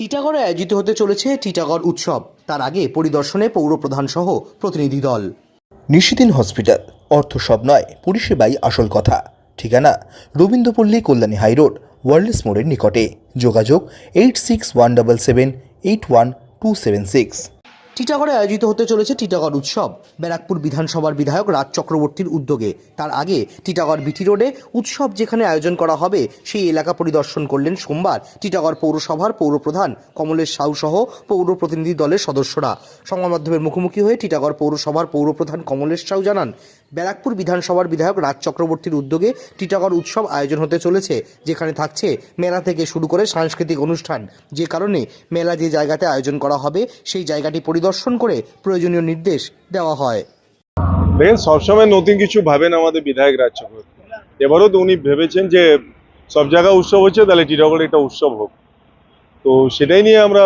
টিটাগড়ে আয়োজিত হতে চলেছে টিটাগড় উৎসব। তার আগে পরিদর্শনে পৌরপ্রধান সহ প্রতিনিধি দল। নিশিদিন হসপিটাল, অর্থ সব নয়, পরিষেবাই আসল কথা। ঠিকানা, রবীন্দ্রপল্লী কল্যাণী হাইরোড ওয়ার্ল্ডস মোড়ের নিকটে। যোগাযোগ, eight six one double seven, eight one two seven six. টিটাগড়ে আয়োজিত হতে চলেছে টিটাগড় উৎসব। ব্যারাকপুর বিধানসভার বিধায়ক রাজ চক্রবর্তীর উদ্যোগে। তার আগে টিটাগড় বিটি রোডে উৎসব যেখানে আয়োজন করা হবে, সেই এলাকা পরিদর্শন করলেন সোমবার টিটাগড় পৌরসভার পৌরপ্রধান কমলেশ সাউ সহ পৌর প্রতিনিধি দলের সদস্যরা। সংবাদ মাধ্যমের মুখোমুখি হয়ে টিটাগড় পৌরসভার পৌরপ্রধান কমলেশ সাউ জানান, ব্যারাকপুর বিধানসভার বিধায়ক রাজ চক্রবর্তীর উদ্যোগে টিটাগড় উৎসব আয়োজন হতে চলেছে, যেখানে থাকছে মেলা থেকে শুরু করে সাংস্কৃতিক অনুষ্ঠান। যে কারণে মেলা যে জায়গাতে আয়োজন করা হবে, সেই জায়গাটি পরিদর্শন করে প্রয়োজনীয় নির্দেশ দেওয়া হয়। দেখেন সবসময় নতুন কিছু ভাবেন আমাদের বিধায়ক রাজ চক্রবর্তী এবারও তো উনি ভেবেছেন যে সব জায়গায় উৎসব হচ্ছে তাহলে টিটাগড়ে একটা উৎসব হোক। তো সেটাই নিয়ে আমরা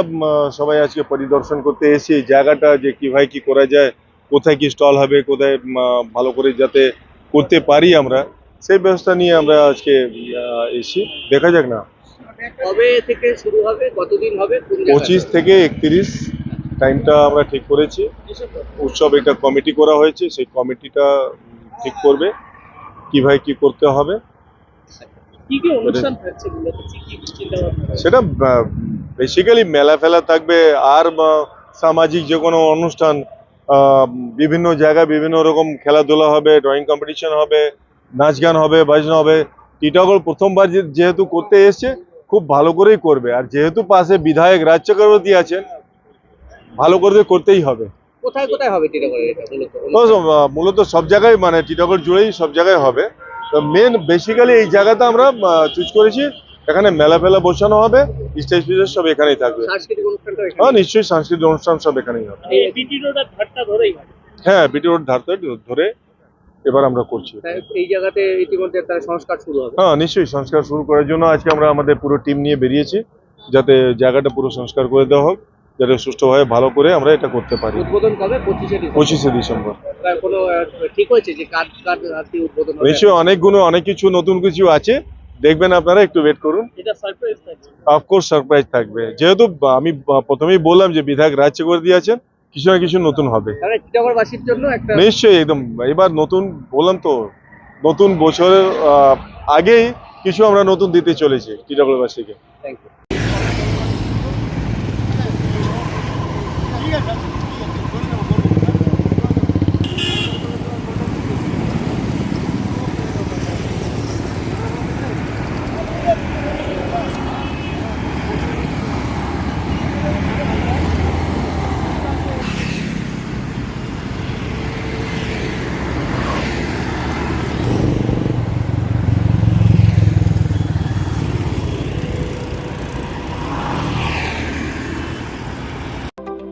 সবাই আজকে পরিদর্শন করতে এসেছি জায়গাটা যে কীভাবে কি করা যায় কোথায় কি স্টল হবে কোথায় ভালো করে যাতে করতে পারি আমরা সেই ব্যবস্থা নিয়ে আমরা আজকে এসেছি। দেখা যাক না। কবে থেকে শুরু হবে কতদিন হবে পঁচিশ থেকে একত্রিশ। টাইমটা আমরা ঠিক করেছি। উৎসব একটা কমিটি করা হয়েছে সেই কমিটিটা ঠিক করবে কীভাবে কি করতে হবে? সেটা বেসিক্যালি মেলা ফেলা থাকবে আর সামাজিক যে কোনো অনুষ্ঠান বিভিন্ন জায়গায় বিভিন্ন রকম খেলাধুলা হবে ড্রয়িং কম্পিটিশন হবে নাচ গান হবে বাজনা হবে। টিটাগড় প্রথমবার যেহেতু করতে এসছে খুব ভালো করেই করবে। আর যেহেতু পাশে বিধায়ক রাজ চক্রবর্তী আছেন ভালো করে করতেই হবে। কোথায় কোথায় হবে মূলত সব জায়গায় মানে টিটাগড় জুড়েই সব জায়গায় হবে। তো মেন বেসিক্যালি এই জায়গাটা আমরা চুজ করেছি। এখানে মেলা ফেলা বসানো হবে স্টেজ সব এখানেই থাকবে। হ্যাঁ নিশ্চয়ই সাংস্কৃতিক অনুষ্ঠান সব এখানেই হবে। ধারটা হ্যাঁ বিটি রোড ধারতে ধরে এবার আমরা করছি। এই জায়গাতে ইতিমধ্যে তার সংস্কার শুরু হবে। হ্যাঁ নিশ্চয়ই সংস্কার শুরু করার জন্য আজকে আমরা আমাদের পুরো টিম নিয়ে বেরিয়েছি যাতে জায়গাটা পুরো সংস্কার করে দেওয়া হোক। যাতে সুষ্ঠুভাবে ভালো করে আমরা এটা করতে পারি। উদ্বোধন কবে? পঁচিশে ডিসেম্বর। হয়েছে নিশ্চয়ই অনেকগুলো অনেক কিছু নতুন কিছু আছে। দেখবেন আপনারা একটু ওয়েট করুন। অফকোর্স সারপ্রাইজ থাকবে। যেহেতু আমি প্রথমেই বললাম যে বিধায়ক রাজ্য করে দিয়েছেন কিছু না কিছু নতুন হবে। নিশ্চয়ই একদম। এবার নতুন বললাম তো নতুন বছরের আগেই কিছু আমরা নতুন দিতে চলেছি টিটাগড়বাসীকে thank you